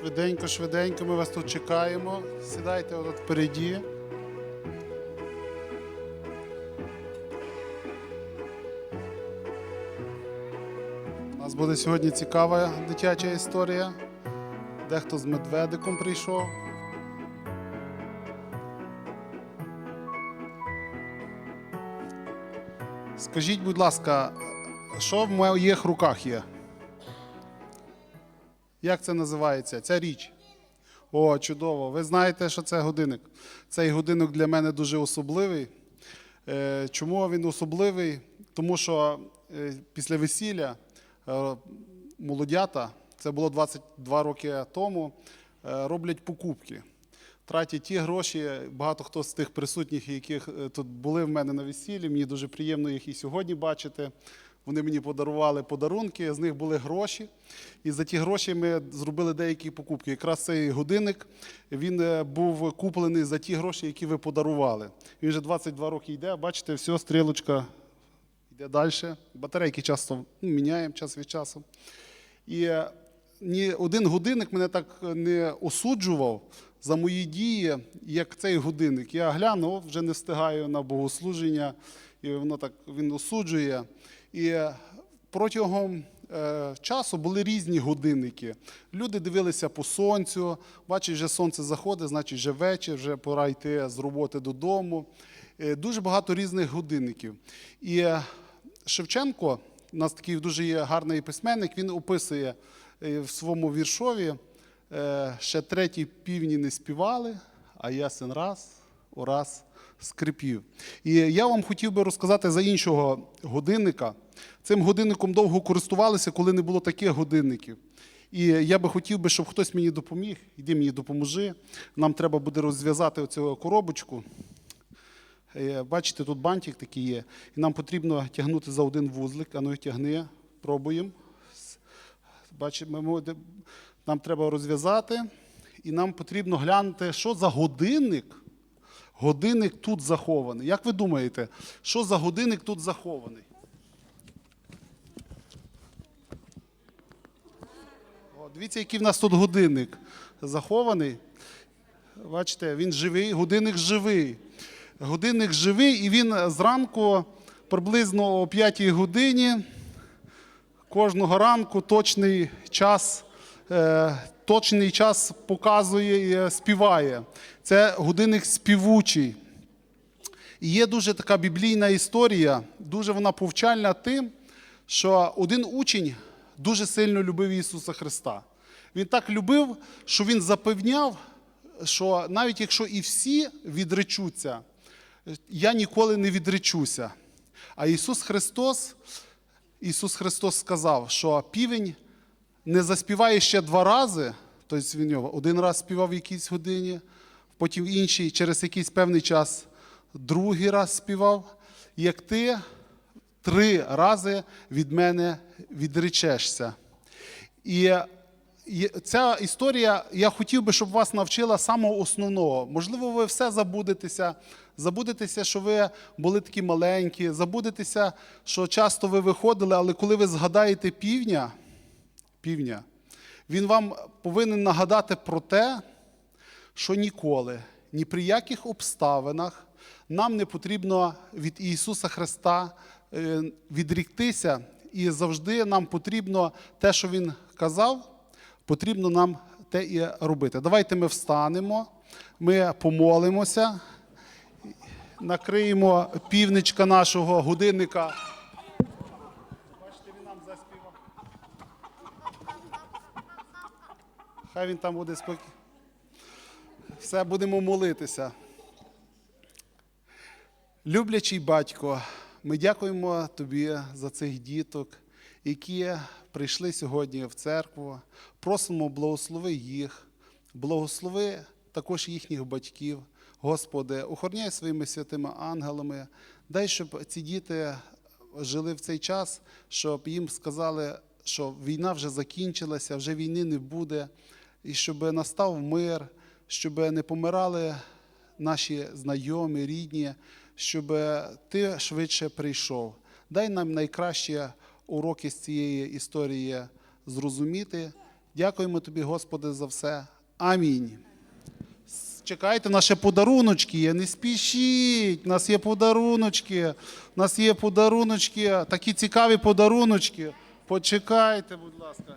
Швиденько, швиденько, ми вас тут чекаємо. Сідайте отут впереді. У нас буде сьогодні цікава дитяча історія. Дехто з медведиком прийшов. Скажіть, будь ласка, що в моїх руках є? Як це називається? Ця річ. О, чудово. Ви знаєте, що це годинник. Цей годинник для мене дуже особливий. Е, Чому він особливий? Тому що е, після весілля е, молодята, це було 22 роки тому, роблять покупки. Тратять ті гроші. Багато хто з тих присутніх, яких тут були в мене на весіллі. Мені дуже приємно їх і сьогодні бачити. Вони мені подарували подарунки, з них були гроші. І за ті гроші ми зробили деякі покупки. Якраз цей годинник він е, був куплений за ті гроші, які ви подарували. Він вже 22 роки йде. Бачите, все, стрілочка йде далі. Батарейки часто ну, міняємо час від часу. І е, ні один годинник мене так не осуджував за мої дії, як цей годинник. Я глянув, вже не встигаю на богослуження, і воно так він осуджує. І протягом е, часу були різні годинники. Люди дивилися по сонцю, бачать, вже сонце заходить, значить вже вечір, вже пора йти з роботи додому. Е, Дуже багато різних годинників. І е, Шевченко, у нас такий дуже є гарний письменник, він описує в своєму віршові, ще треті півні не співали, а ясен раз, ураз скрипів. І я вам хотів би розказати за іншого годинника. Цим годинником довго користувалися, коли не було таких годинників. І я би хотів би, щоб хтось мені допоміг. Іди мені допоможи. Нам треба буде розв'язати оцю коробочку. Е, Бачите, тут бантик такий є. І нам потрібно тягнути за один вузлик. А ну тягни, пробуємо. Бачимо, нам треба розв'язати. І нам потрібно глянути, що за годинник. Годинник тут захований. Як ви думаєте, що за годинник тут захований? О, дивіться, який в нас тут годинник захований. Бачите, він живий, годинник живий. Годинник живий, і він зранку приблизно о 5 годині кожного ранку точний час, точний час показує і е, співає. Це годинник співучий. І є дуже така біблійна історія, дуже вона повчальна тим, що один учень дуже сильно любив Ісуса Христа. Він так любив, що він запевняв, що навіть якщо і всі відречуться, я ніколи не відречуся. А Ісус Христос, Ісус Христос сказав, що півень не заспіває ще два рази, тобто він його один раз співав в якійсь годині, потім інший через якийсь певний час другий раз співав, як ти три рази від мене відречешся. І ця історія, я хотів би, щоб вас навчила самого основного. Можливо, ви все забудетеся, забудетеся, що ви були такі маленькі, забудетеся, що часто ви виходили, але коли ви згадаєте півня, півня, він вам повинен нагадати про те, що ніколи, ні при яких обставинах нам не потрібно від Ісуса Христа е, відріктися, і завжди нам потрібно те, що Він казав, потрібно нам те і робити. Давайте ми встанемо, ми помолимося, накриємо півничка нашого годинника. Бачите, він нам заспівав. Хай він там буде спокійно. Все будемо молитися. Люблячий батько, ми дякуємо тобі за цих діток, які прийшли сьогодні в церкву. Просимо, благослови їх, благослови також їхніх батьків. Господи, охороняй своїми святими ангелами. Дай, щоб ці діти жили в цей час, щоб їм сказали, що війна вже закінчилася, вже війни не буде, і щоб настав мир, щоб не помирали наші знайомі, рідні, щоб ти швидше прийшов. Дай нам найкращі уроки з цієї історії зрозуміти Дякуємо тобі, Господи, за все. Амінь. Чекайте, нас подаруночки не спішіть. У нас є подаруночки. У нас є подаруночки, такі цікаві подаруночки. Почекайте, будь ласка.